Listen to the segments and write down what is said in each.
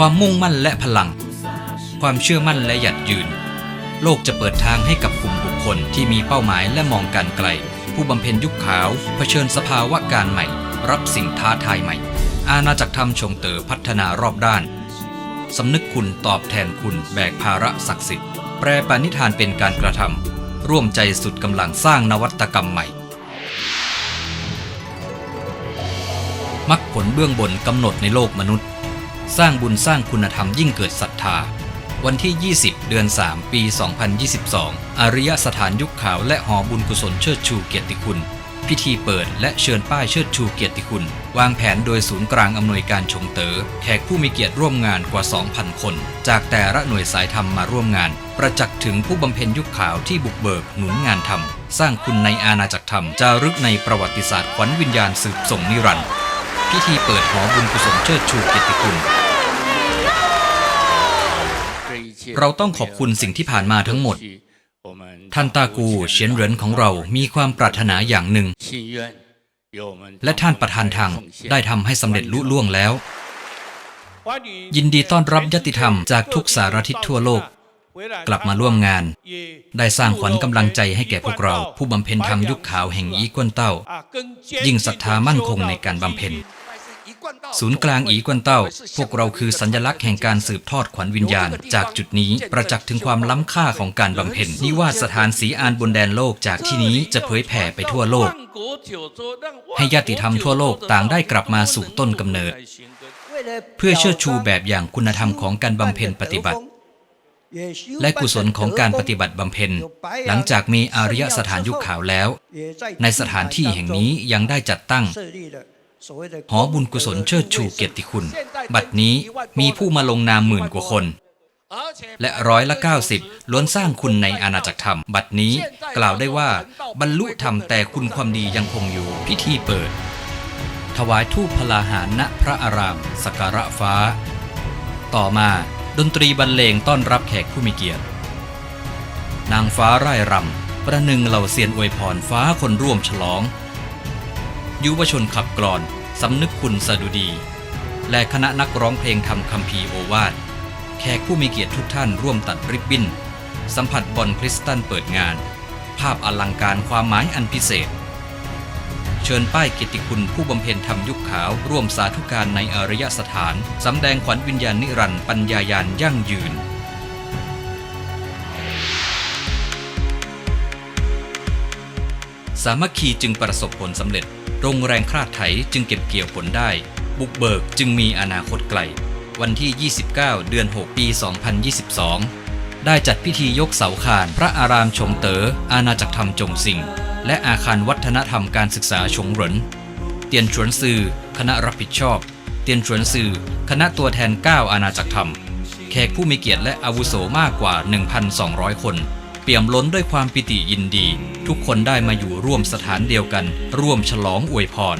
ความมุ่งมั่นและพลัง ความเชื่อมั่นและหยัดยืน โลกจะเปิดทางให้กับกลุ่มบุคคลที่มีเป้าหมายและมองการไกล ผู้บำเพ็ญยุคขาวเผชิญสภาวะการใหม่ รับสิ่งท้าทายใหม่ อาณาจักรธรรมชงเตอพัฒนารอบด้านสำนึกคุณตอบแทนคุณแบกภาระศักดิ์สิทธิ์แปรปณิธานเป็นการกระทำร่วมใจสุดกำลังสร้างนวัตกรรมใหม่มักผลเบื้องบนกำหนดในโลกมนุษย์ สร้างบุญสร้างคุณธรรมยิ่งเกิดศรัทธา วันที่ 20 เดือน 3 ปี 2022 อริยสถานยุคขาวและหอบุญกุศลเชิดชูเกียรติคุณ พิธีเปิดและเชิญป้ายเชิดชูเกียรติคุณ วางแผนโดยศูนย์กลางอำนวยการชงเตอ๋อแขกผู้มีเกียรติร่วมงานกว่า 2,000 คน จากแต่ละหน่วยสายธรรมมาร่วมงาน ประจักษ์ถึงผู้บำเพ็ญยุคขาวที่บุกเบิกหนุนงานธรรม สร้างคุณในอาณาจักรธรรมจารึกในประวัติศาสตร์ขวัญวิญญาณสืบส่งนิรันดร์ พิธีเปิดหอบุญกุศลเชิดชูเกียรติคุณ เราต้องขอบคุณสิ่งที่ผ่านมาทั้งหมด ท่านตากูเฉียนเหรินของเรามีความปรารถนาอย่างหนึ่ง และท่านประธานทางได้ทำให้สำเร็จลุล่วงแล้ว ยินดีต้อนรับยติธรรมจากทุกสารทิศทั่วโลก กลับมาร่วมงาน ได้สร้างขวัญกำลังใจให้แก่พวกเรา ผู้บำเพ็ญธรรมยุคขาวแห่งอีกวนเต้า ยิ่งศรัทธามั่นคงในการบำเพ็ญ ศูนย์กลางอีกวนเต้า พวกเราคือสัญลักษณ์แห่งการสืบทอดขวัญวิญญาณ จากจุดนี้ประจักษ์ถึงความล้ำค่าของการบำเพ็ญนิวาสถานสีอานบนแดนโลกจากที่นี้จะเผยแผ่ไปทั่วโลก ให้ญาติธรรมทั่วโลกต่างได้กลับมาสู่ต้นกำเนิด เพื่อเชิดชูแบบอย่างคุณธรรมของการบำเพ็ญปฏิบัติและกุศลของการปฏิบัติบำเพ็ญ หลังจากมีอารยสถานยุคขาวแล้ว ในสถานที่แห่งนี้ยังได้จัดตั้ง หอบุญกุศลเชิดชูเกียรติคุณ บัดนี้มีผู้มาลงนามหมื่นกว่าคน และร้อยละ 90 ล้วนสร้างคุณในอาณาจักรธรรม บัดนี้กล่าวได้ว่าบรรลุธรรมแต่คุณความดียังคงอยู่พิธีเปิด ถวายทูปพลาหารณพระอารามสักการะฟ้า ต่อมาดนตรีบรรเลงต้อนรับแขกผู้มีเกียรติ นางฟ้าร่ายรำประหนึ่งเหล่าเซียนอวยพรฟ้าคนร่วมฉลอง ยุวชนขับกลอนสำนึกคุณสดุดี และคณะนักร้องเพลงทำคำพีร์โอวาทแขกผู้มีเกียรติทุกท่านร่วมตัดริบบิ้น สัมผัสบอลคริสตัลเปิดงาน ภาพอลังการความหมายอันพิเศษ เชิญป้ายกียรติคุณผู้บำเพ็ญธรรมยุคขาวร่วมสาธุการในอารยสถานสำแดงขวัญวิญญาณนิรันดร์ปัญญายาณยั่งยืนสามัคคีจึงประสบผลสำเร็จ โรงแรงคลาดไถจึงเก็บเกี่ยวผลได้ บุกเบิกจึงมีอนาคตไกล วันที่ 29 เดือน 6 ปี 2022 ได้จัดพิธียกเสาคานพระอารามชงเตอ๋ออาณาจักรธรรมจงสิงและอาคารวัฒนธรรมการศึกษาชงเหรินเตียนชวนซือคณะรับผิดชอบ เตียนชวนซือคณะตัวแทน 9 อาณาจักรธรรม แขกผู้มีเกียรติและอาวุโสมากกว่า 1,200 คน เปี่ยมล้นด้วยความปิติยินดี ทุกคนได้มาอยู่ร่วมสถานเดียวกัน ร่วมฉลองอวยพร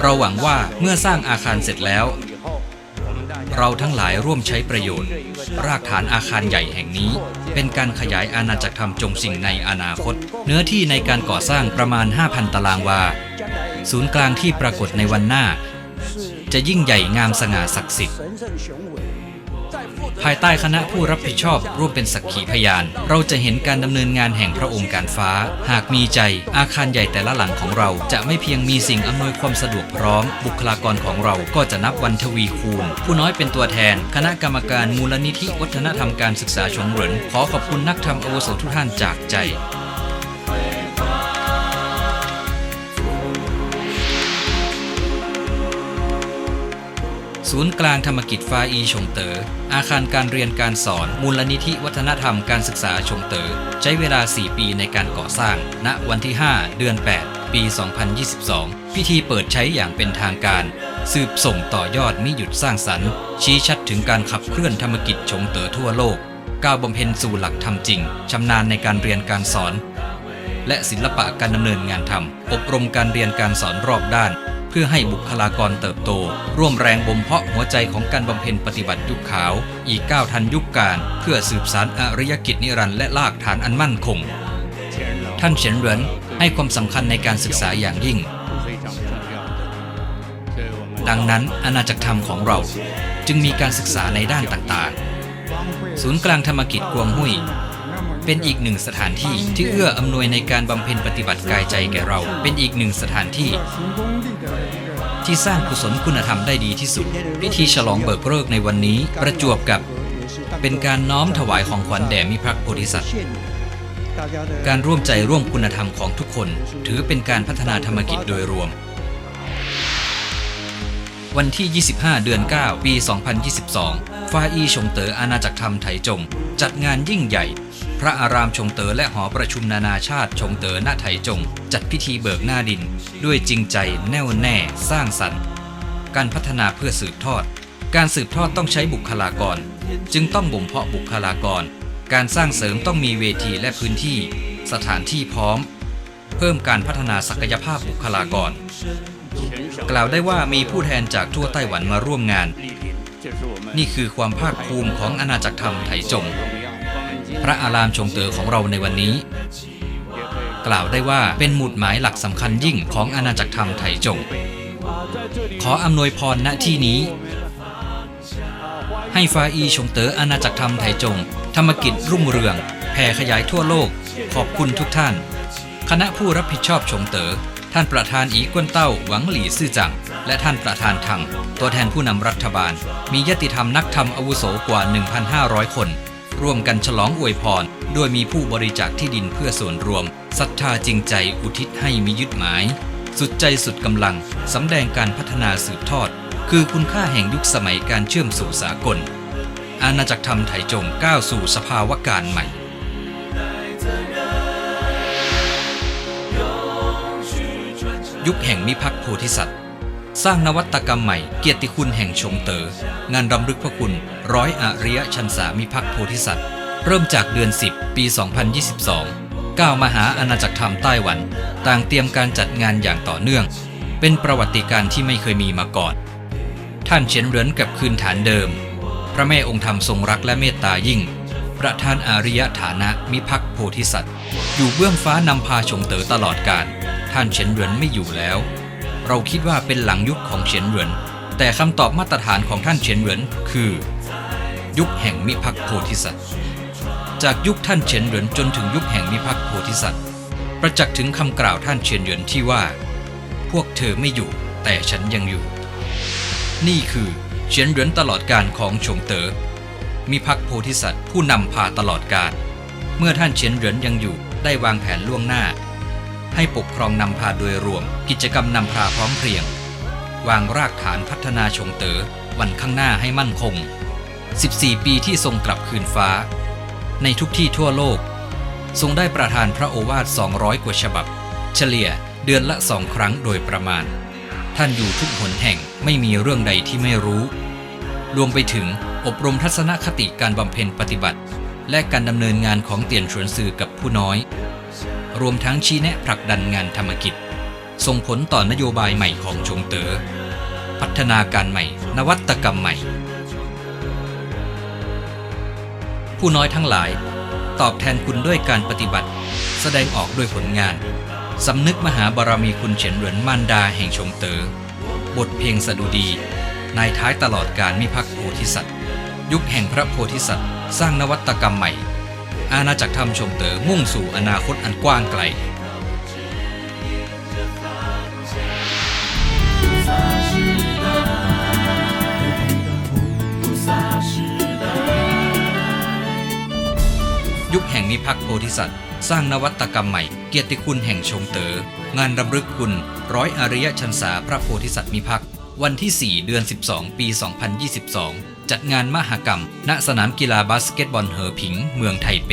เราหวังว่าเมื่อสร้างอาคารเสร็จแล้ว เราทั้งหลายร่วมใช้ประโยชน์ รากฐานอาคารใหญ่แห่งนี้ เป็นการขยายอาณาจักรธรรมจงสิ่งในอนาคต เนื้อที่ในการก่อสร้างประมาณ 5,000 ตารางวา ศูนย์กลางที่ปรากฏในวันหน้า จะยิ่งใหญ่งามสง่าศักดิ์สิทธิ์ ภายใต้คณะผู้รับผิดชอบร่วมเป็นสักขีพยาน เราจะเห็นการดำเนินงานแห่งพระองค์การฟ้า หากมีใจอาคารใหญ่แต่ละหลังของเราจะไม่เพียงมีสิ่งอำนวยความสะดวกพร้อม บุคลากรของเราก็จะนับวันทวีคูณ ผู้น้อยเป็นตัวแทน คณะกรรมการมูลนิธิวัฒนธรรมการศึกษาชงเหรินขอขอบคุณนักธรรมอาวุโสทุกท่านจากใจ ศูนย์กลางธรรมกิจฟาอีชงเตอ๋ออาคารการเรียนการสอนมูลนิธิวัฒนธรรมการศึกษาชงเตอ๋อใช้เวลา 4 ปีในการก่อสร้าง ณวันที่ 5 เดือน 8 ปี 2022 พิธีเปิดใช้อย่างเป็นทางการ สืบส่งต่อยอดมิหยุดสร้างสรรค์ ชี้ชัดถึงการขับเคลื่อนธรรมกิจชงเต๋อทั่วโลกก้าวบำเพ็ญสู่หลักธรรมจริงชำนาญในการเรียนการสอน และศิลปะการดำเนินงานธรรมอบรมการเรียนการสอนรอบด้าน พื่อให้บุคลากรเติบโต ร่วมแรงบ่มเพาะหัวใจของการบำเพ็ญปฏิบัติยุคขาว อีกก้าวทันยุคการ เพื่อสืบสารอริยกิจนิรันดร์และลากฐานอันมั่นคง ท่านเฉียนเหรินให้ความสำคัญในการศึกษาอย่างยิ่ง ดังนั้นอาณาจักรธรรมของเราจึงมีการศึกษาในด้านต่างๆ ศูนย์กลางธรรมกิจกวงหุ้ยเป็นอีกหนึ่งสถานที่ที่เอื้ออำนวยในการบำเพ็ญปฏิบัติกายใจแก่เรา เป็นอีกหนึ่งสถานที่ ที่สร้างกุศลคุณธรรมได้ดีที่สุด พิธีฉลองเบิกเลิกในวันนี้ประจวบกับ เป็นการน้อมถวายของขวัญแด่มิพระโพธิสัตว์ การร่วมใจร่วมคุณธรรมของทุกคน ถือเป็นการพัฒนาธรรมกิจโดยรวม วันที่ 25 เดือน 9 ปี 2022ฟาอีชงเต๋ออาณาจักรธรรมไถจง จัดงานยิ่งใหญ่ พระอารามชงเต๋อและหอประชุมนานาชาติชงเต๋อณไถจง จัดพิธีเบิกหน้าดิน ด้วยจริงใจแน่วแน่สร้างสรรค์ การพัฒนาเพื่อสืบทอด การสืบทอดต้องใช้บุคลากร จึงต้องบ่มเพาะบุคลากร การสร้างเสริมต้องมีเวทีและพื้นที่ สถานที่พร้อม เพิ่มการพัฒนาศักยภาพบุคลากร กล่าวได้ว่ามีผู้แทนจากทั่วไต้หวันมาร่วมงาน นี่คือความภาคภูมิของอาณาจักรธรรมไถจง ระอารามชงเต๋อของเราในวันนี้ กล่าวได้ว่าเป็นหมุดหมายหลักสำคัญยิ่งของอาณาจักรธรรมไถจง ขออำนวยพรณที่นี้ ให้ฟาอีชงเต๋ออาณาจักรธรรมไถจง ธรรมกิจรุ่งเรืองแผ่ขยายทั่วโลก ขอบคุณทุกท่าน คณะผู้รับผิดชอบชงเต๋อท่านประธานอีกวนเต้าหวังหลี่ซื่อจัง และท่านประธานธรรมตัวแทนผู้นำรัฐบาล มียติธรรมนักธรรมอาวุโสกว่า 1,500 คน ร่วมกันฉลองอวยพร โดยมีผู้บริจาคที่ดินเพื่อส่วนรวมศรัทธาจริงใจอุทิศให้มียึดหมาย สุดใจสุดกำลังสำแดงการพัฒนาสืบทอด คือคุณค่าแห่งยุคสมัยการเชื่อมสู่สากล อาณาจักรธรรมไถจงก้าวสู่สภาวะการใหม่ยุคแห่งมิพักโพธิสัตว์ สร้างนวัตกรรมใหม่ เกียรติคุณแห่งชงเตอ๋องานรำลึกพระคุณ ร้อยอาริยชันสามิพักโพธิสัตว์ เริ่มจากเดือน 10 ปี 2022 ก้าวมาหาอาณาจักรธรรมไต้หวัน ต่างเตรียมการจัดงานอย่างต่อเนื่อง เป็นประวัติการณ์ที่ไม่เคยมีมาก่อน ท่านเฉียนเหรินกับคืนฐานเดิม พระแม่องค์ธรรมทรงรักและเมตตายิ่ง ประธานอาริยฐานะมิพักโพธิสัตว์ อยู่เบื้องฟ้านำพาชงเต๋อตลอดการท่านเฉียนเหรินไม่อยู่แล้ว เราคิดว่าเป็นหลังยุคของเฉียนเหรินแต่คำตอบมาตรฐานของท่านเฉียนเหรินคือ ยุคแห่งมิพักโพธิสัตว์จากยุคท่านเฉียนเหรินจนถึงยุคแห่งมิพักโพธิสัตว์ประจักษ์ถึงคำกล่าวท่านเฉียนเหรินที่ว่า พวกเธอไม่อยู่ แต่ฉันยังอยู่ นี่คือเฉียนเหรินตลอดการของชงเตอ๋อมีพักโพธิสัตว์ผู้นำพาตลอดการเมื่อท่านเฉียนเหรินยังอยู่ได้วางแผนล่วงหน้า ให้ปกครองนำพาโดยรวม กิจกรรมนำพาพร้อมเพรียง วางรากฐานพัฒนาชงเต๋อวันข้างหน้าให้มั่นคง 14 ปีที่ทรงกลับคืนฟ้า ในทุกที่ทั่วโลก ทรงได้ประทานพระโอวาท 200 กว่าฉบับ เฉลี่ยเดือนละสองครั้งโดยประมาณ ท่านอยู่ทุกหนแห่งไม่มีเรื่องใดที่ไม่รู้ รวมไปถึงอบรมทัศนคติการบำเพ็ญปฏิบัติ และการดำเนินงานของเตียนชวนซือกับผู้น้อย รวมทั้งชี้แนะผลักดันงานธรรมกิจ ส่งผลต่อนโยบายใหม่ของชงเตอ๋อพัฒนาการใหม่ นวัตกรรมใหม่ ผู้น้อยทั้งหลาย ตอบแทนคุณด้วยการปฏิบัติ แสดงออกด้วยผลงาน สำนึกมหาบารมีคุณเฉียนเหรินมารดาแห่งชงเตอ๋อบทเพลงสดุดี นายท้ายตลอดการมิพักโพธิสัตว์ ยุคแห่งพระโพธิสัตว์ สร้างนวัตกรรมใหม่ อาณาจักรธรรมชงเต๋อมุ่งสู่อนาคตอันกว้างไกลยุคแห่งนิพักโพธิสัตว์ สร้างนวัตกรรมใหม่ เกียรติคุณแห่งชงเตอ๋องานรำลึกคุณ ร้อยอริยชันษาพระโพธิสัตว์มิพักษ์ วันที่ 4 เดือน 12 ปี 2022 จัดงานมหกรรม ณสนามกีฬาบาสเกตบอลเหอผิง เมืองไทเป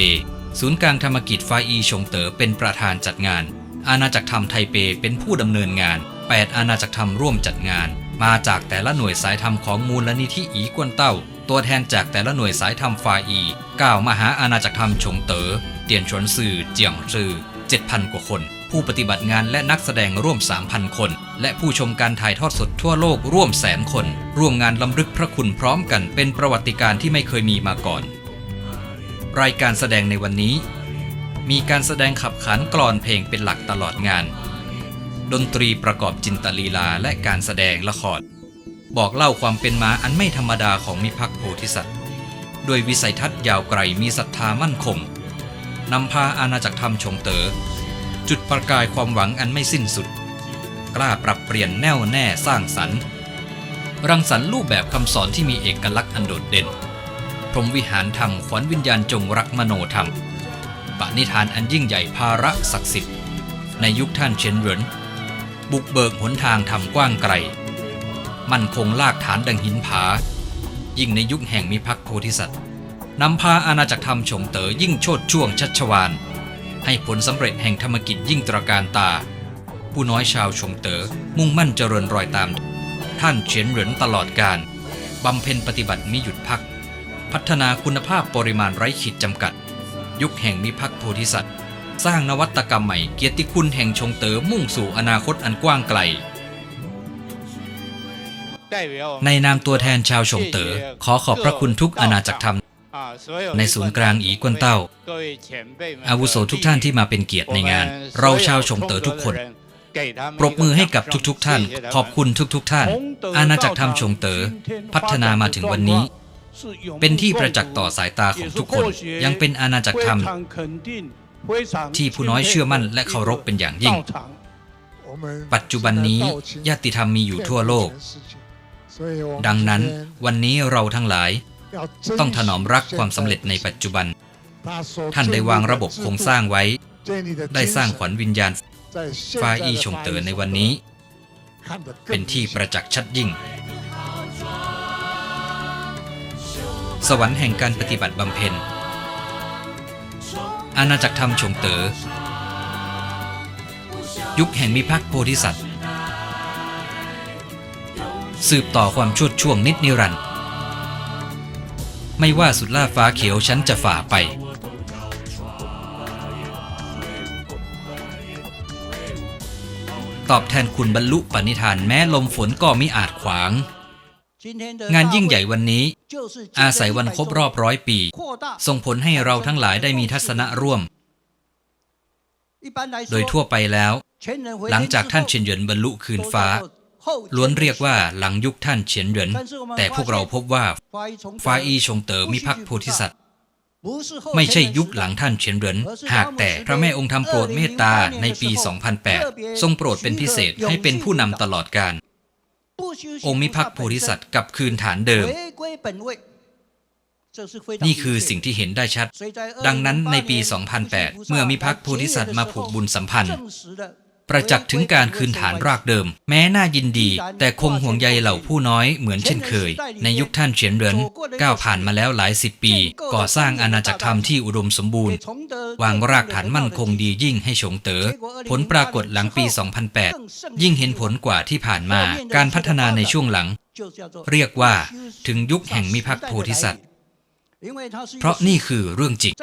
ศูนย์กลางธรรมกิจฟาอีชงเต๋อเป็นประธานจัดงาน อาณาจักรธรรมไทเปเป็นผู้ดำเนินงาน 8 อาณาจักรธรรมร่วมจัดงาน มาจากแต่ละหน่วยสายธรรมของมูลนิธิอีกวนเต้า ตัวแทนจากแต่ละหน่วยสายธรรมฟาอีก้าวมหาอาณาจักรธรรมชงเตอ๋อเตียนชวนซือเจียงซือ7,000 กว่าคน ผู้ปฏิบัติงานและนักแสดงร่วม 3,000 คน และผู้ชมการถ่ายทอดสดทั่วโลกร่วมแสนคน ร่วมงานลำลึกพระคุณพร้อมกันเป็นประวัติการณ์ที่ไม่เคยมีมาก่อน รายการแสดงในวันนี้ มีการแสดงขับขันกลอนเพลงเป็นหลักตลอดงาน ดนตรีประกอบจินตลีลาและการแสดงละครบอกเล่าความเป็นมาอันไม่ธรรมดาของมิพักโพธิสัตว์ด้วยวิสัยทัศน์ยาวไกลมีศรัทธามั่นคงนำพาอาณาจักรธรรมชงเตอ๋อ จุดประกายความหวังอันไม่สิ้นสุด กล้าปรับเปลี่ยนแน่วแน่สร้างสรรค์ รังสรรค์รูปแบบคำสอนที่มีเอกลักษณ์อันโดดเด่น พรมวิหารธรรมขวัญวิญญาณจงรักมโนธรรม ปณิธานอันยิ่งใหญ่ภาระศักดิ์สิทธิ์ ในยุคท่านเชนเหรินบุกเบิกหนทางธรรมกว้างไกล มั่นคงลากฐานดังหินผา ยิ่งในยุคแห่งมิพักโพธิสัตว์นำพาอาณาจักรธรรมชงเต๋อยิ่งโชดช่วงชัชวาน ให้ผลสำเร็จแห่งธรรมกิจยิ่งตระการตา ผู้น้อยชาวชงเต๋อมุ่งมั่นเจริญรอยตาม ท่านเฉียนเหรินตลอดการบำเพ็ญปฏิบัติมิหยุดพัก พัฒนาคุณภาพปริมาณไร้ขีดจำกัด ยุคแห่งมิพักษ์โพธิสัตว์ สร้างนวัตกรรมใหม่เกียรติคุณแห่งชงเต๋อมุ่งสู่อนาคตอันกว้างไกลในนามตัวแทนชาวชงเต๋อขอขอบพระคุณทุกอาณาจักรธรรม ในศูนย์กลางอีกวนเต้า อาอาวุวุโสโสทุทุกกท่าท่านนที่ที่มามาเป็เป็นนเกีเกียยรรติติในงางในานนเราเราชาชาววชชงงเต๋เต๋ออทุทุกกคคนนปปรรบบมืมืออให้ให้กักับบทุทุกกๆๆท่าท่านนขขออบบคุคุณณทุกๆ ท่าน อาอาณาณาจัจักกรรธธรรรรมมชชงงเต๋เต๋ออพัพัฒฒนานามามาถึถึงงวัวันนนี้นี้ เป็เป็นนที่ที่ปประระจัจักกษ์ษ์ต่ต่ออสาสายยตาตาขขอองงทุทุกกคคนนยัยังงเป็เป็นนอาณาจักรธรรม ที่ที่ผู้ผู้น้น้ออยยเชื่เชื่ออมั่มั่นนและและเคาเคารรพพเป็เป็นนออย่างยิ่ยิ่งงปัจจุบันนี้ญาติธรรมมีอยู่ทั่วโลก ดังนั้นวันนี้เราทั้งหลาย ต้องถนอมรักความสำเร็จในปัจจุบัน ท่านได้วางระบบโครงสร้างไว้ ได้สร้างขวัญวิญญาณฟาอีชงเต๋อในวันนี้ เป็เป็นนที่ที่ปประระจักษ์ชัดยิ่ง สวรรค์แห่งการปฏิบัติบำเพ็ญ อาณาจักรธรรมชงเตอ๋อยุคแห่งมิพักษ์โพธิสัตว์ สืบต่อความชวดช่วงนิดนิรันดร์ ไม่ว่าสุดล่าฟ้าเขียวฉันจะฝ่าไป ตอบแทนคุณบรรลุปณิธานแม้ลมฝนก็มิอาจขวาง งานยิ่งใหญ่วันนี้ อาศัยวันครบรอบร้อยปี ส่งผลให้เราทั้งหลายได้มีทัศนะร่วม โดยทั่วไปแล้ว หลังจากท่านเฉียนหยินบรรลุคืนฟ้า ล้วนเรียกว่าหลังยุคท่านเฉียนเหยินแต่พวกเราพบว่าฟ้าอีชงเต๋อมิพักโพธิสัตว์ ไม่ใช่ยุคหลังท่านเฉียนเหรินหากแต่พระแม่องค์ธรรมโปรดเมตตาในปี 2008 ทรงโปรดเป็นพิเศษให้เป็นผู้นำตลอดการ องค์มิพักโพธิสัตว์กลับคืนฐานเดิมนี่คือสิ่งที่เห็นได้ชัด ดังนั้นในปี 2008 เมื่อมิพักโพธิสัตว์มาผูกบุญสัมพันธ์ ประจักษ์ถึงการคืนฐานรากเดิม แม้น่ายินดี แต่คงห่วงใยเหล่าผู้น้อยเหมือนเช่นเคย ในยุคท่านเฉียนเหรินก้าวผ่านมาแล้วหลายสิบปี ก่อสร้างอาณาจักรธรรมที่อุดมสมบูรณ์ วางรากฐานมั่นคงดียิ่งให้ฉงเตอ๋อผลปรากฏหลังปี 2008 ยิ่งเห็นผลกว่าที่ผ่านมา การพัฒนาในช่วงหลัง เรียกว่าถึงยุคแห่งมิพักโพธิสัตว์เพราะนี่คือเรื่องจริง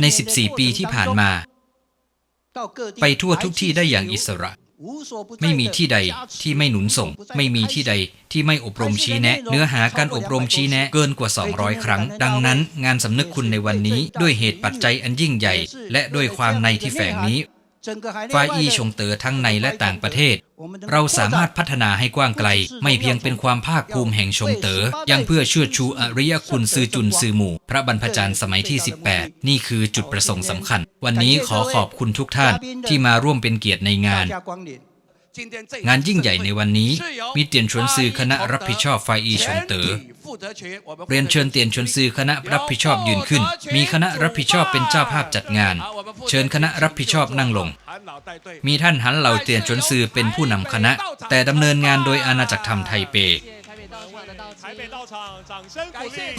ใน 14 ปีที่ผ่านมา ไปทั่วทุกที่ได้อย่างอิสระ ไม่มีที่ใดที่ไม่หนุนส่ง ไม่มีที่ใดที่ไม่อบรมชี้แนะ เนื้อหาการอบรมชี้แนะเกินกว่า 200 ครั้ง ดังนั้น งานสำนึกคุณในวันนี้ ด้วยเหตุปัจจัยอันยิ่งใหญ่ และด้วยความในที่แฝงนี้ ฟ้าอี้ชงเต๋อทั้งในและต่างประเทศ เราสามารถพัฒนาให้กว้างไกล ไม่เพียงเป็นความภาคภูมิแห่งชงเต๋อยังเพื่อเชื่อชูอริยคุณซือจุนซือหมู่ พระบรรพจารย์สมัยที่ 18 นี่คือจุดประสงค์สำคัญ วันนี้ขอขอบคุณทุกท่านที่มาร่วมเป็นเกียรติในงาน งานยิ่งใหญ่ในวันนี้ มีเตียนชวนซือคณะรับผิดชอบไฟอีชงเตอ๋อเรียนเชิญเตียนชวนซือคณะรับผิดชอบยืนขึ้น มีคณะรับผิดชอบเป็นเจ้าภาพจัดงาน เชิญคณะรับผิดชอบนั่งลง มีท่านหันเหล่าเตียนชวนซือเป็นผู้นำคณะ แต่ดำเนินงานโดยอาณาจักรธรรมไทเป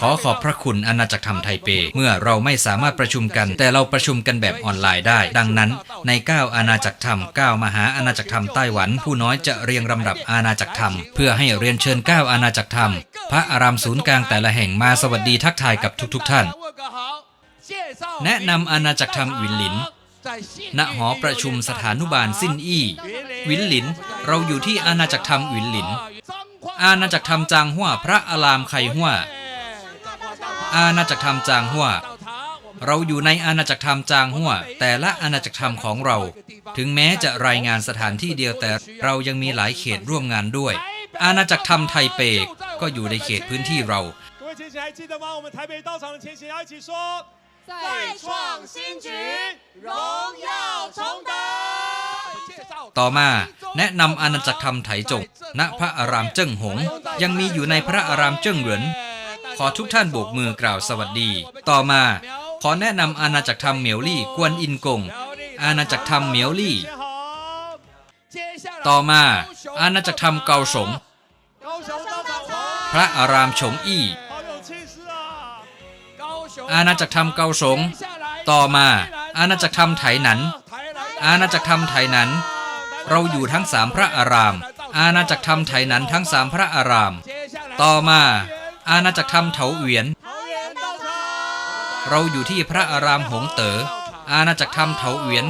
ขอขอบพระคุณอาณาจักรธรรมไทเป เมื่อเราไม่สามารถประชุมกัน แต่เราประชุมกันแบบออนไลน์ได้ ดังนั้น ใน 9 อาณาจักรธรรม 9 มหาอาณาจักรธรรมไต้หวัน ผู้น้อยจะเรียงลำดับอาณาจักรธรรม เพื่อให้เรียนเชิญ 9 อาณาจักรธรรม พระอารามศูนย์กลางแต่ละแห่งมาสวัสดีทักทายกับทุก ๆ ท่าน แนะนำอาณาจักรธรรมวินหลินณหอประชุมสถานุบาลสิ้นอี้วินหลิน เราอยู่ที่อาณาจักรธรรมวินหลิน อาณาจักรธรรมจางหัวพระอารามไคหัวอาณาจักรธรรมจางหัว เราอยู่ในอาณาจักรธรรมจางหัว แต่ละอาณาจักรธรรมของเรา ถึงแม้จะรายงานสถานที่เดียวแต่เรายังมีหลายเขตร่วมงานด้วย อาณาจักรธรรมไทเปก็อยู่ในเขตพื้นที่เรา 各位前贤还记得吗？我们台北道场的前贤要一起说：再创新局，荣耀崇德。 ต่อมาแนะนำอาณาจักรธรรมไถจกณพระอารามเจิ้งหง ยังมีอยู่ในพระอารามเจิ้งเหรินขอทุกท่านโบกมือกล่าวสวัสดี ต่อมาขอแนะนำอาณาจักรธรรมเหมียวลี่กวนอินกง อาณาจักรธรรมเหมียวลี่ ต่อมาอาณาจักรธรรมเกาสง พระอารามฉงอี้ อาณาจักรธรรมเกาสง ต่อมาอาณาจักรธรรมไถหนัน อาณาจักรธรรมไทยนั้น เราอยู่ทั้งสามพระอาราม อาณาจักรธรรมไทยนั้นทั้งสามพระอาราม ต่อมา อาณาจักรธรรมเถาเอียน เราอยู่ที่พระอารามหงเต๋อ อาณาจักรธรรมเถาเอียน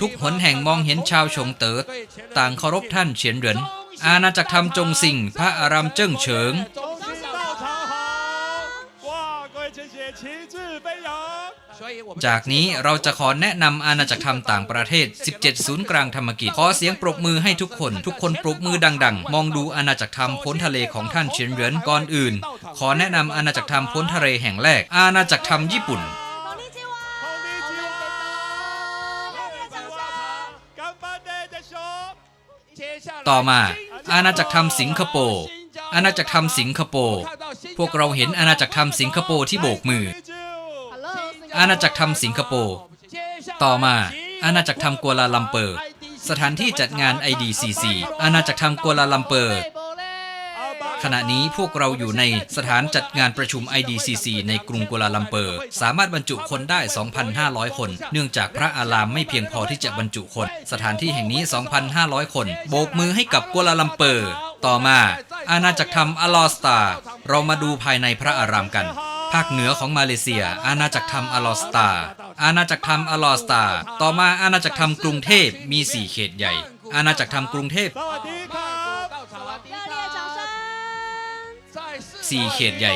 ทุกหนแห่งมองเห็นชาวชงเต๋อต่างเคารพท่านเฉียนเหริน อาณาจักรธรรมจงสิงพระอารามเจิ้งเฉิง จากนี้เราจะขอแนะนำอาณาจักรธรรมต่างประเทศ 17 ศูนย์กลางธรรมกิจ ขอเสียงปรบมือให้ทุกคน ทุกคนปรบมือดัง ๆ มองดูอาณาจักรธรรมพ้นทะเลของท่านเฉียนเหรินก่อนอื่น ขอแนะนำอาณาจักรธรรมพ้นทะเลแห่งแรก อาณาจักรธรรมญี่ปุ่นต่อมา อาณาจักรธรรมสิงคโปร์อาณาจักรธรรมสิงคโปร์พวกเราเห็นอาณาจักรธรรมสิงคโปร์ที่โบกมือ อาณาจักรธรรมสิงคโปร์ ต่อมา อาณาจักรธรรมกัวลาลัมเปอร์ สถานที่จัดงาน IDCC อาณาจักรธรรมกัวลาลัมเปอร์ ขณะนี้พวกเราอยู่ในสถานจัดงานประชุม IDCC ในกรุงกัวลาลัมเปอร์ สามารถบรรจุคนได้ 2,500 คน เนื่องจากพระอารามไม่เพียงพอที่จะบรรจุคน สถานที่แห่งนี้ 2,500 คน โบกมือให้กับกัวลาลัมเปอร์ ต่อมา อาณาจักรธรรมอลอสตา เรามาดูภายในพระอารามกัน ภาคเหนือของมาเลเซีย อาณาจักรธรรมอลอสตา อาณาจักรธรรมอลอสตา ต่อมาอาณาจักรธรรมกรุงเทพมี4เขตใหญ่ อาณาจักรธรรมกรุงเทพสี่เขตใหญ่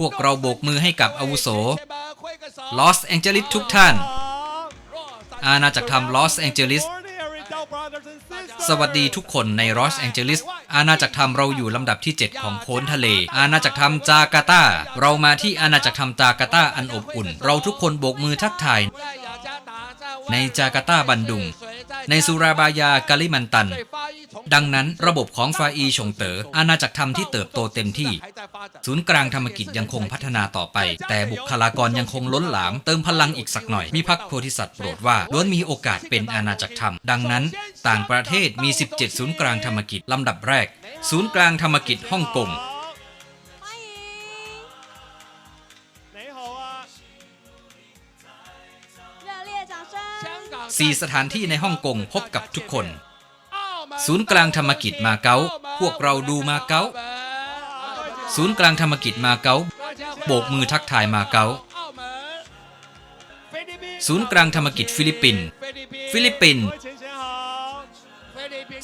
พวกเราโบกมือให้กับอาวุโส ลอสแองเจลิสทุกท่าน อาณาจักรธรรมลอสแองเจลิส สวัสดีทุกคนในลอสแองเจลิส อาณาจักรธรรมเราอยู่ลำดับที่ 7 ของโพ้นทะเล อาณาจักรธรรมจาการ์ตา เรามาที่อาณาจักรธรรมจาการ์ตาอันอบอุ่น เราทุกคนโบกมือทักทาย ในจาการ์ตาบันดุง ในสุราบายากาลิมันตัน ดังนั้นระบบของฟาอีชงเตอ๋ออาณาจักรธรรมที่เติบโตเต็มที่ ศูนย์กลางธรรมกิจยังคงพัฒนาต่อไป แต่บุคลากรยังคงล้นหลาม เติมพลังอีกสักหน่อย มีพักโพธิสัตว์โปรดว่าล้วนมีโอกาสเป็นอาณาจักรธรรม ดังนั้น ต่างประเทศมี 17 ศูนย์กลางธรรมกิจลำดับแรก ศูนย์กลางธรรมกิจฮ่องกงสี่สถานที่ในฮ่องกงพบกับทุกคน ศูนย์กลางธรรมกิจมาเก๊าพวกเราดูมาเก๊า ศูนย์กลางธรรมกิจมาเก๊าโบกมือทักทายมาเก๊าศูนย์กลางธรรมกิจฟิลิปปินส์ฟิลิปปินส์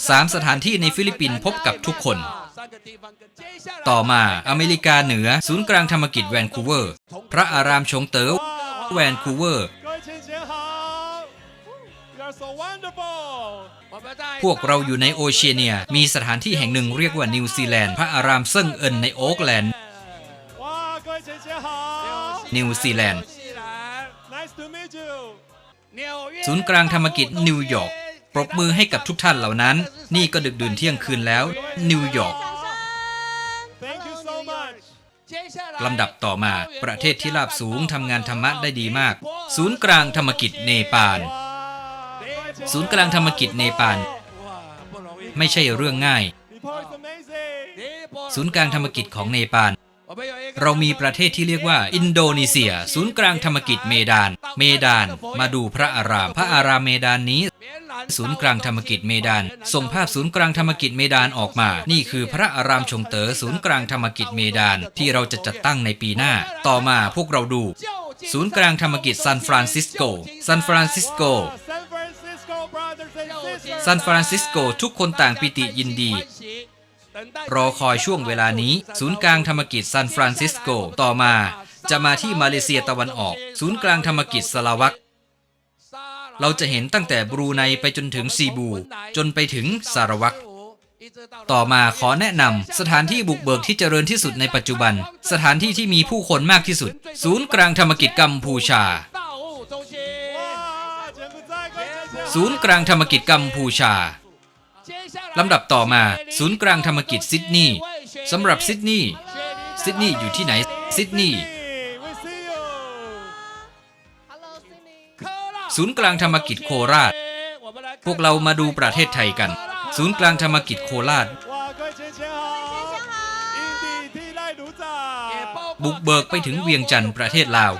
สามสถานที่ในฟิลิปปินส์พบกับทุกคน ต่อมาอเมริกาเหนือ ศูนย์กลางธรรมกิจแวนคูเวอร์ พระอารามชงเตอ๋อแวนคูเวอร์ พวกเราอยู่ในโอเชียเนีย มีสถานที่แห่งหนึ่งเรียกว่านิวซีแลนด์พระอารามเซิ่งเอินในโอ๊กแลนด์นิวซีแลนด์ศูนย์กลางธรรมกิจนิวยอร์กปรบมือให้กับทุกท่านเหล่านั้น นี่ก็ดึกดื่นเที่ยงคืนแล้ว นิวยอร์กลำดับต่อมาประเทศที่ราบสูงทำงานธรรมะได้ดีมาก ศูนย์กลางธรรมกิจเนปาล ศูนย์กลางธรรมกิจเนปาลไม่ใช่เรื่องง่าย。ศูนย์กลางธรรมกิจของเนปาลเรามีประเทศที่เรียกว่า อินโดนีเซีย ศูนย์กลางธรรมกิจเมดาน เมดานมาดูพระอาราม พระอารามเมดานนี้ ศูนย์กลางธรรมกิจเมดาน ส่งภาพศูนย์กลางธรรมกิจเมดานออกมา นี่คือพระอารามชงเต๋อศูนย์กลางธรรมกิจเมดาน ที่เราจะจัดตั้งในปีหน้า ต่อมาพวกเราดู ศูนย์กลางธรรมกิจซานฟรานซิสโกซานฟรานซิสโก ซานฟรานซิสโกทุกคนต่างปิติยินดี รอคอยช่วงเวลานี้ ศูนย์กลางธรรมกิจซานฟรานซิสโกต่อมา จะมาที่มาเลเซียตะวันออก ศูนย์กลางธรรมกิจสลาวักเราจะเห็นตั้งแต่บรูไนไปจนถึงซีบู จนไปถึงสารวักต่อมาขอแนะนำสถานที่บุกเบิกที่เจริญที่สุดในปัจจุบัน สถานที่ที่มีผู้คนมากที่สุด ศูนย์กลางธรรมกิจกัมพูชา ศูนย์กลางธรรมกิจกัมพูชาลำดับต่อมาศูนย์กลางธรรมกิจซิดนีย์สำหรับซิดนีย์ซิดนีย์อยู่ที่ไหนซิดนีย์ศูนย์กลางธรรมกิจโคราช พวกเรามาดูประเทศไทยกัน ศูนย์กลางธรรมกิจโคราช บุกเบิกไปถึงเวียงจันทร์ประเทศลาว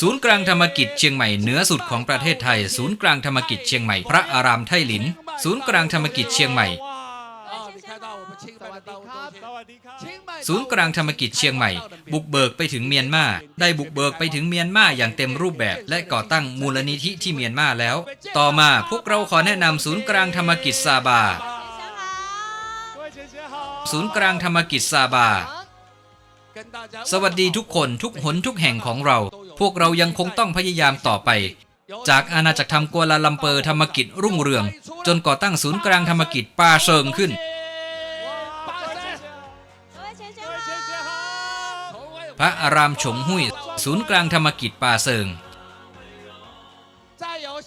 ศูนย์กลางธรรมกิจเชียงใหม่เหนือสุดของประเทศไทย ศูนย์กลางธรรมกิจเชียงใหม่พระอารามไทหลิน ศูนย์กลางธรรมกิจเชียงใหม่ ศูนย์กลางธรรมกิจเชียงใหม่ บุกเบิกไปถึงเมียนมาได้บุกเบิกไปถึงเมียนมาอย่างเต็มรูปแบบ และก่อตั้งมูลนิธิที่เมียนมาแล้ว ต่อมาพวกเราขอแนะนำศูนย์กลางธรรมกิจซาบา ศูนย์กลางธรรมกิจซาบา สวัสดีทุกคนทุกหนทุกแห่งของเรา พวกเรายังคงต้องพยายามต่อไป จากอาณาจักรธรรมกัวลาลัมเปอร์ธรรมกิจรุ่งเรือง จนก่อตั้งศูนย์กลางธรรมกิจปาเชิงขึ้น พระอารามฉงหุยศูนย์กลางธรรมกิจป่าเซิง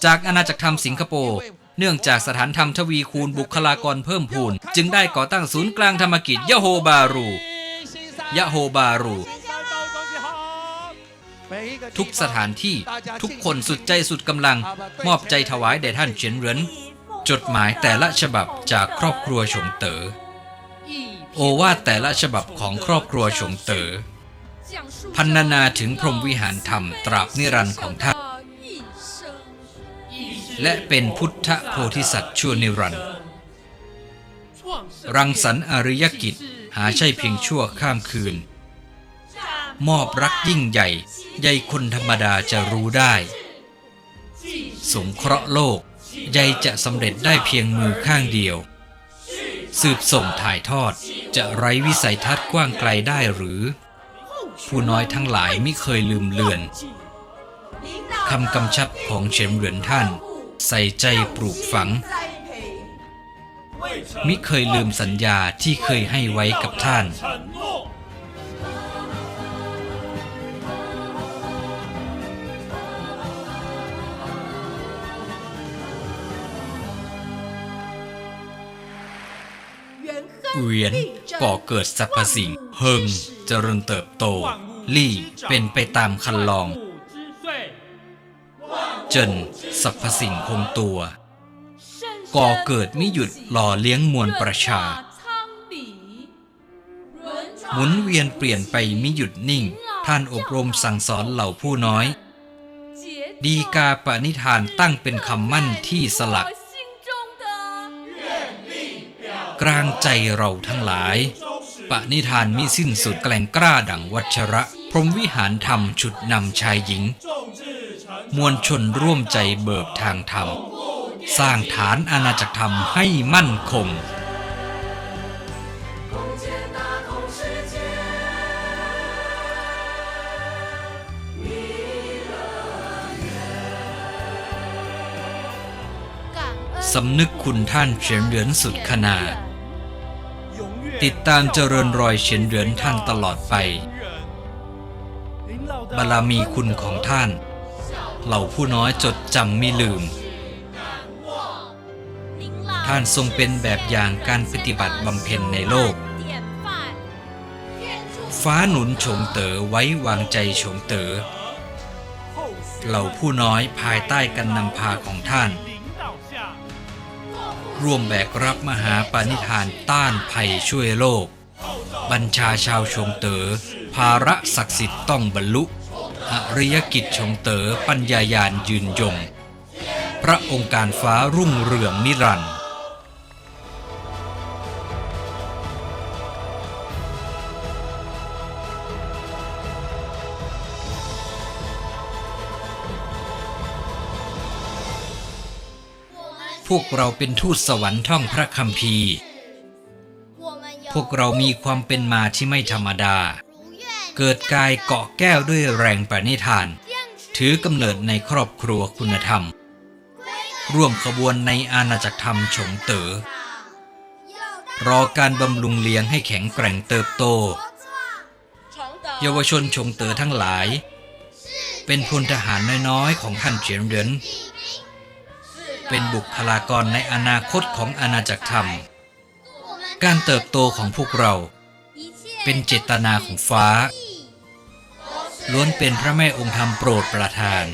จากอาณาจักรธรรมสิงคโปร์เนื่องจากสถานธรรมทวีคูณบุคลากรเพิ่มพูน จึงได้ก่อตั้งศูนย์กลางธรรมกิจยโฮบารู ยะโฮบารู ทุกสถานที่ทุกคนสุดใจสุดกำลัง มอบใจถวายแด่ท่านเฉียนเหรินจดหมายแต่ละฉบับจากครอบครัวชงเตอ๋อโอวาทแต่ละฉบับของครอบครัวชงเตอ๋อพันนาถึงพรมวิหารธรรมตราบนิรันดร์ของท่านและเป็นพุทธโพธิสัตว์ชั่วนิรันดร์รังสรรค์อริยกิจ หาใช่เพียงชั่วข้ามคืน มอบรักยิ่งใหญ่ใยคนธรรมดาจะรู้ได้ สงเคราะห์โลกใยจะสำเร็จได้เพียงมือข้างเดียว สืบส่งถ่ายทอดจะไร้วิสัยทัศน์กว้างไกลได้หรือ ผู้น้อยทั้งหลายไม่เคยลืมเลือนคำกำชับของเฉินเหรินท่าน ใส่ใจปลูกฝัง มิเคยลืมสัญญาที่เคยให้ไว้กับท่าน เวียนก่อเกิดสรรพสิ่ง เฮิงเจริญเติบโต ลี่เป็นไปตามคันลอง เจนสรรพสิ่งคงตัว ก่อเกิดมิหยุดหล่อเลี้ยงมวลประชา หมุนเวียนเปลี่ยนไปมิหยุดนิ่ง ท่านอบรมสั่งสอนเหล่าผู้น้อย ดีกาปณิธานตั้งเป็นคำมั่นที่สลัก กลางใจเราทั้งหลาย ปณิธานมิสิ้นสุดแกล่งกล้าดังวัชระ พรมวิหารธรรมฉุดนำชายหญิง มวลชนร่วมใจเบิกทางธรรม สร้างฐานอาณาจักรธรรมให้มั่นคง สำนึกคุณท่านเฉียนเหรินสุดขนาดติดตามเจริญรอยเฉียนเหรินท่านตลอดไป บารมีคุณของท่าน เหล่าผู้น้อยจดจำไม่ลืม ท่านทรงเป็นแบบอย่างการปฏิบัติบำเพ็ญในโลก ฟ้าหนุนชมเต๋อไว้วางใจชมเต๋อเหล่าผู้น้อยภายใต้การนำพาของท่าน ร่วมแบกรับมหาปณิธานต้านภัยช่วยโลก บัญชาชาวชงเต๋อภาระศักดิ์สิทธิ์ต้องบรรลุอริยกิจชงเต๋อปัญญายานยืนยง พระองค์การฟ้ารุ่งเรืองนิรันดร์ พวกเราเป็นทูตสวรรค์ท่องพระคัมภีร์ พวกเรามีความเป็นมาที่ไม่ธรรมดา เกิดกายเกาะแก้วด้วยแรงปณิธาน ถือกำเนิดในครอบครัวคุณธรรม ร่วมขบวนในอาณาจักรธรรมฉงเต๋อรอการบำรุงเลี้ยงให้แข็งแกร่งเติบโต เยาวชนชงเต๋อทั้งหลาย เป็นพลทหารน้อยๆ ของท่านเจียนเหริน เป็นบุคลากรในอนาคตของอาณาจักรธรรม การเติบโตของพวกเรา เป็นเจตนาของฟ้า ล้วนเป็นพระแม่องค์ธรรมโปรดประทาน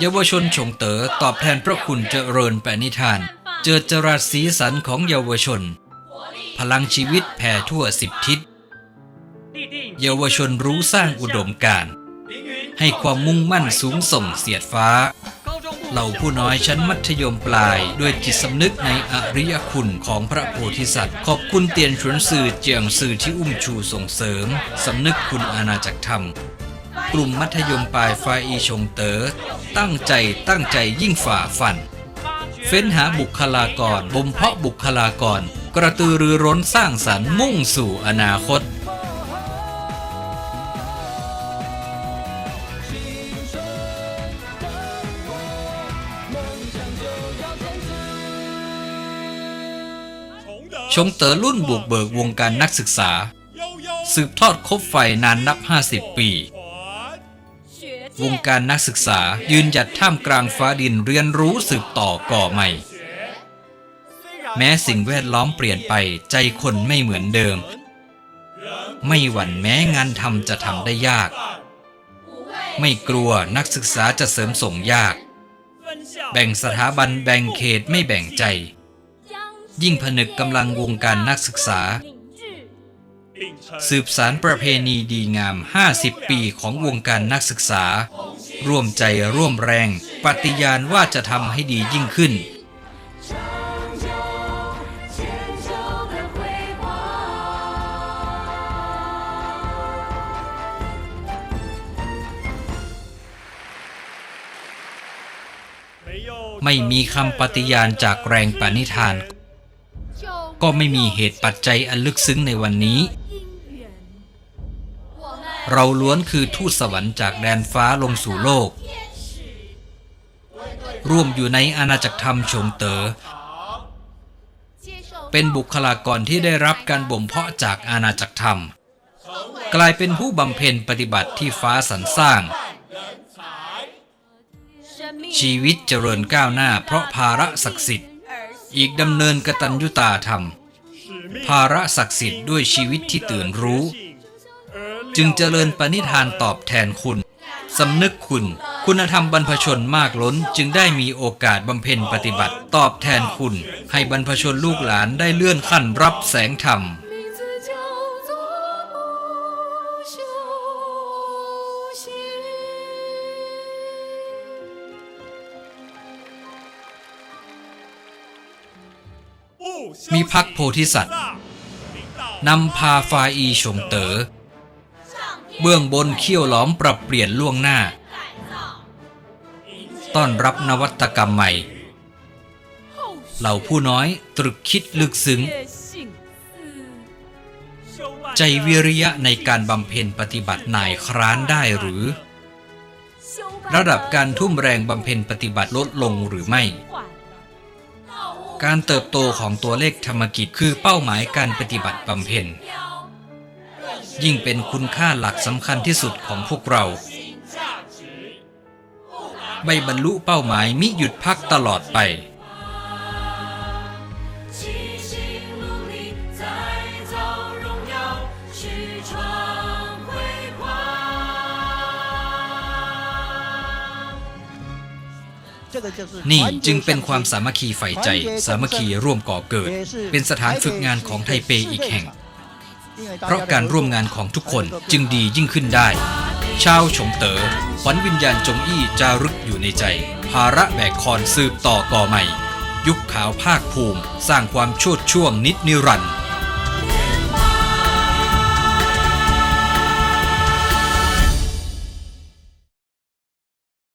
เยาวชนชงเต๋อตอบแทนพระคุณเจริญแปนิธาน เจอจรัสสีสันของเยาวชน พลังชีวิตแผ่ทั่วสิบทิศ เยาวชนรู้สร้างอุดมการให้ความมุ่งมั่นสูงส่งเสียดฟ้า เหล่าผู้น้อยชั้นมัธยมปลายด้วยจิตสำนึกในอริยคุณของพระโพธิสัตว์ ขอบคุณเตียนชวนสื่อเจียงสื่อที่อุ้มชูส่งเสริม สำนึกคุณอาณาจักรธรรม กลุ่มมัธยมปลายฟาอีชงเตอ๋อตั้งใจตั้งใจยิ่งฝ่าฟัน เฟ้นหาบุคลากรบ่มเพาะบุคลากร กระตือรือร้นสร้างสรรค์มุ่งสู่อนาคต ชงเต๋อรุ่นบุกเบิกวงการนักศึกษา สืบทอดคบไฟนานนับ 50 ปี วงการนักศึกษายืนหยัดท่ามกลางฟ้าดินเรียนรู้สืบต่อก่อใหม่ แม้สิ่งแวดล้อมเปลี่ยนไปใจคนไม่เหมือนเดิม ไม่หวั่นแม้งานทำจะทำได้ยาก ไม่กลัวนักศึกษาจะเสริมส่งยาก แบ่งสถาบันแบ่งเขตไม่แบ่งใจ ยิ่งผนึกกำลังวงการนักศึกษา สืบสารประเพณีดีงาม 50 ปีของวงการนักศึกษา ร่วมใจร่วมแรง ปฏิญาณว่าจะทำให้ดียิ่งขึ้น ไม่มีคำปฏิญาณจากแรงปณิธาน ก็ไม่มีเหตุปัจจัยอันลึกซึ้งในวันนี้ เราล้วนคือทูตสวรรค์จากแดนฟ้าลงสู่โลก ร่วมอยู่ในอาณาจักรธรรมชงเตอ๋อเป็นบุคลากรที่ได้รับการบ่มเพาะจากอาณาจักรธรรม กลายเป็นผู้บำเพ็ญปฏิบัติที่ฟ้าสรรสร้าง ชีวิตเจริญก้าวหน้าเพราะภาระศักดิ์สิทธิ์ อีกดำเนินกตัญญูตาธรรม ภาระศักดิ์สิทธิ์ด้วยชีวิตที่ตื่นรู้ จึงเจริญปณิธานตอบแทนคุณสำนึกคุณ คุณธรรมบรรพชนมากล้นจึงได้มีโอกาสบำเพ็ญปฏิบัติตอบแทนคุณ ให้บรรพชนลูกหลานได้เลื่อนขั้นรับแสงธรรมมีพักโพธิสัตว์นำพาฟาอีชงเตอ๋อ เบื้องบนเขี้ยวหลอมปรับเปลี่ยนล่วงหน้า ต้อนรับนวัตกรรมใหม่ เหล่าผู้น้อยตรึกคิดลึกซึ้ง ใจวิริยะในการบำเพ็ญปฏิบัตินายครานได้หรือ ระดับการทุ่มแรงบำเพ็ญปฏิบัติลดลงหรือไม่ การเติบโตของตัวเลขธรรมกิจคือเป้าหมายการปฏิบัติบำเพ็ญ ยิ่งเป็นคุณค่าหลักสำคัญที่สุดของพวกเรา ไม่บรรลุเป้าหมายมิหยุดพักตลอดไปนี่จึงเป็นความสามัคคีใฝ่ใจ สามัคคีร่วมก่อเกิด เป็นสถานฝึกงานของไทเปอีกแห่ง เพราะการร่วมงานของทุกคนจึงดียิ่งขึ้นได้ ชาวชงเตอ๋อขวัญวิญญาณจงอี้จารึกอยู่ในใจ ภาระแบกคอนสืบต่อก่อใหม่ ยุคขาวภาคภูมิ สร้างความโชดช่วงนิดนิรันดร์